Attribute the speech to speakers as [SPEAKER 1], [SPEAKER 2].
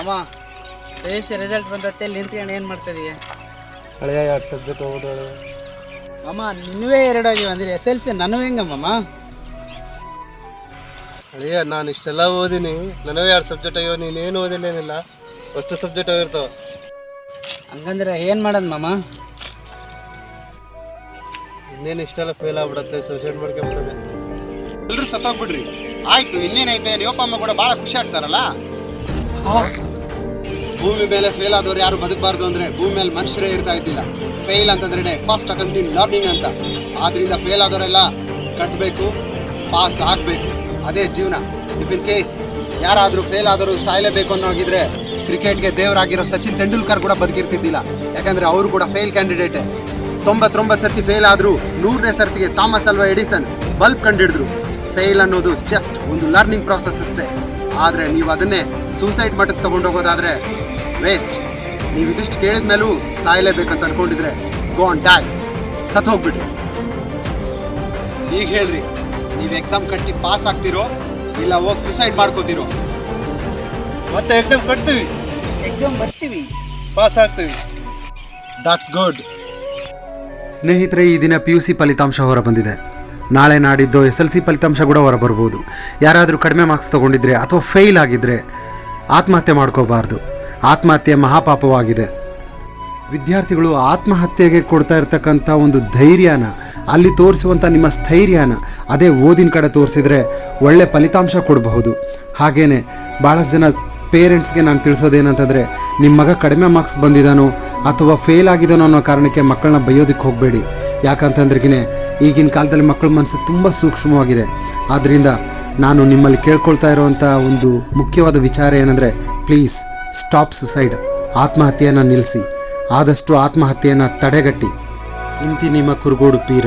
[SPEAKER 1] ಅಮ್ಮ P U C result ಬಂದತ್ತೆ ಇಲ್ಲಿ ನಿಂತ್ಕೊಂಡು ಏನು ಮಾಡ್ತಿದೀಯ?
[SPEAKER 2] ಹಳೆಯ ಎರಡು ಸಬ್ಜೆಕ್ಟ್ ಓದೋಳು
[SPEAKER 1] ಅಮ್ಮ ನಿನ್ನವೇ ಎರಡು ಆಗಿವೆ ಅಂದ್ರೆ ಎಸ್ ಎಲ್ ಸಿ ನನಗೂ ಹೆಂಗಮ್ಮ
[SPEAKER 2] ಹಳೆಯ ನಾನು ಇಷ್ಟೆಲ್ಲ ಓದಿನಿ. ನನವೇ ಎರಡು ಸಬ್ಜೆಕ್ಟ್ ಆಗ್ಯಾವ ನೀನೇನು ಓದಿಲ್ಲ ಏನಿಲ್ಲ. ಅಷ್ಟು ಸಬ್ಜೆಕ್ಟ್ ಆಗಿರ್ತಾವ
[SPEAKER 1] ಹಂಗಂದ್ರೆ ಏನು ಮಾಡೋದು ಮಾಮ?
[SPEAKER 2] ಇನ್ನೇನು ಇಷ್ಟೆಲ್ಲ ಫೇಲ್ ಆಗ್ಬಿಡತ್ತೆ ಸೂಸೈಡ್ ಮಾಡ್ಕೊಂಬಿಡದೆ
[SPEAKER 3] ಎಲ್ಲರೂ ಸತ್ತೋಗ್ಬಿಡ್ರಿ. ಆಯ್ತು ಇನ್ನೇನೈತೆ ನೀವಪ್ಪ ಅಮ್ಮ ಕೂಡ ಭಾಳ ಖುಷಿ ಆಗ್ತಾರಲ್ಲ? ಭೂಮಿ ಮೇಲೆ ಫೇಲ್ ಆದವ್ರು ಯಾರು ಬದುಕಬಾರ್ದು ಅಂದರೆ ಭೂಮಿ ಮೇಲೆ ಮನುಷ್ಯರೇ ಇರ್ತಾ ಇದ್ದಿಲ್ಲ. ಫೇಲ್ ಅಂತಂದ್ರೆ ಫಸ್ಟ್ ಅಟೆಂಪ್ಟ್ ಲರ್ನಿಂಗ್ ಅಂತ. ಆದ್ದರಿಂದ ಫೇಲ್ ಆದವರೆಲ್ಲ ಕಟ್ಟಬೇಕು ಪಾಸ್ ಆಗಬೇಕು. ಅದೇ ಜೀವನ. ಇಫ್ ಇನ್ ಕೇಸ್ ಯಾರಾದರೂ ಫೇಲ್ ಆದರೂ ಸಾಯಲೇಬೇಕು ಅನ್ನೋಗಿದ್ರೆ ಕ್ರಿಕೆಟ್ಗೆ ದೇವರಾಗಿರೋ ಸಚಿನ್ ತೆಂಡೂಲ್ಕರ್ ಕೂಡ ಬದುಕಿರ್ತಿದ್ದಿಲ್ಲ. ಯಾಕಂದರೆ ಅವರು ಕೂಡ ಫೇಲ್ ಕ್ಯಾಂಡಿಡೇಟೇ ತೊಂಬತ್ತೊಂಬತ್ತು ಸರ್ತಿ ಫೇಲ್ ಆದರೂ ನೂರನೇ ಸರ್ತಿಗೆ ಥಾಮಸ್ ಅಲ್ವಾ ಎಡಿಸನ್ ಬಲ್ಬ್ ಕಂಡಿಡಿದ್ರು. ಫೇಲ್ ಅನ್ನೋದು ಜಸ್ಟ್ ಒಂದು ಲರ್ನಿಂಗ್ ಪ್ರಾಸೆಸ್ ಅಷ್ಟೇ. ಆದರೆ ನೀವು ಅದನ್ನೇ ಸೂಸೈಡ್ ಮಟ್ಟಕ್ಕೆ ತಗೊಂಡೋಗೋದಾದ್ರೆ ವೇಸ್ಟ್. ನೀವು ಇದಿಷ್ಟು ಕೇಳಿದ ಮೇಲೂ ಸಾಯಲೇಬೇಕಂತ ಅನ್ಕೊಂಡಿದ್ರೆ ಗೋ ಆನ್ ಡೈ ಸತ್ ಹೋಗ್ಬಿಡ್ರಿ. ಈಗ ಹೇಳ್ರಿ ನೀವು ಎಕ್ಸಾಮ್ ಕಟ್ಟಿ ಪಾಸ್ ಆಗ್ತಿರೋ ಇಲ್ಲ ಹೋಗಿ ಸುಸೈಡ್ ಮಾಡ್ಕೋತಿರೋ?
[SPEAKER 2] ಮತ್ತೆ ಎಕ್ಸಾಮ್ ಕಟ್ತೀವಿ.
[SPEAKER 1] ಎಕ್ಸಾಮ್ ಬರ್ತೀವಿ.
[SPEAKER 2] ಪಾಸ್ ಆಗ್ತೀವಿ.
[SPEAKER 3] ದಟ್ಸ್ ಗುಡ್
[SPEAKER 4] ಸ್ನೇಹಿತರೆ ಈ ದಿನ ಪಿ ಯು ಸಿ ಫಲಿತಾಂಶ ಹೊರಬಂದಿದೆ. ನಾಳೆ ನಾಡಿದ್ದು ಎಸ್ ಎಲ್ ಸಿ ಫಲಿತಾಂಶ ಕೂಡ ಹೊರಬರ್ಬೋದು. ಯಾರಾದರೂ ಕಡಿಮೆ ಮಾರ್ಕ್ಸ್ ತೊಗೊಂಡಿದ್ರೆ ಅಥವಾ ಫೇಲ್ ಆಗಿದ್ದರೆ ಆತ್ಮಹತ್ಯೆ ಮಾಡ್ಕೋಬಾರ್ದು. ಆತ್ಮಹತ್ಯೆ ಮಹಾಪಾಪವಾಗಿದೆ. ವಿದ್ಯಾರ್ಥಿಗಳು ಆತ್ಮಹತ್ಯೆಗೆ ಕೊಡ್ತಾ ಇರತಕ್ಕಂಥ ಒಂದು ಧೈರ್ಯನ, ಅಲ್ಲಿ ತೋರಿಸುವಂಥ ನಿಮ್ಮ ಸ್ಥೈರ್ಯನ, ಅದೇ ಓದಿನ ಕಡೆ ತೋರಿಸಿದ್ರೆ ಒಳ್ಳೆ ಫಲಿತಾಂಶ ಕೊಡಬಹುದು. ಹಾಗೇನೆ ಭಾಳಷ್ಟು ಜನ ಪೇರೆಂಟ್ಸ್ಗೆ ನಾನು ತಿಳಿಸೋದೇನಂತಂದರೆ ನಿಮ್ಮ ಮಗ ಕಡಿಮೆ ಮಾರ್ಕ್ಸ್ ಬಂದಿದ್ದಾನೋ ಅಥವಾ ಫೇಲ್ ಆಗಿದ್ದಾನೋ ಅನ್ನೋ ಕಾರಣಕ್ಕೆ ಮಕ್ಕಳನ್ನ ಬೈಯೋದಕ್ಕೆ ಹೋಗಬೇಡಿ. ಯಾಕಂತಂದ್ರೆಗಿನೇ, ಈಗಿನ ಕಾಲದಲ್ಲಿ ಮಕ್ಕಳ ಮನಸ್ಸು ತುಂಬ ಸೂಕ್ಷ್ಮವಾಗಿದೆ. ಆದ್ದರಿಂದ ನಾನು ನಿಮ್ಮಲ್ಲಿ ಕೇಳ್ಕೊಳ್ತಾ ಇರುವಂಥ ಒಂದು ಮುಖ್ಯವಾದ ವಿಚಾರ ಏನಂದರೆ ಪ್ಲೀಸ್ ಸ್ಟಾಪ್ ಸುಸೈಡ್. ಆತ್ಮಹತ್ಯೆಯನ್ನು ನಿಲ್ಲಿಸಿ ಆದಷ್ಟು ಆತ್ಮಹತ್ಯೆಯನ್ನು ತಡೆಗಟ್ಟಿ. ಇಂತಿ ನಿಮ್ಮ ಕುರುಗೋಡು ಪೀರ.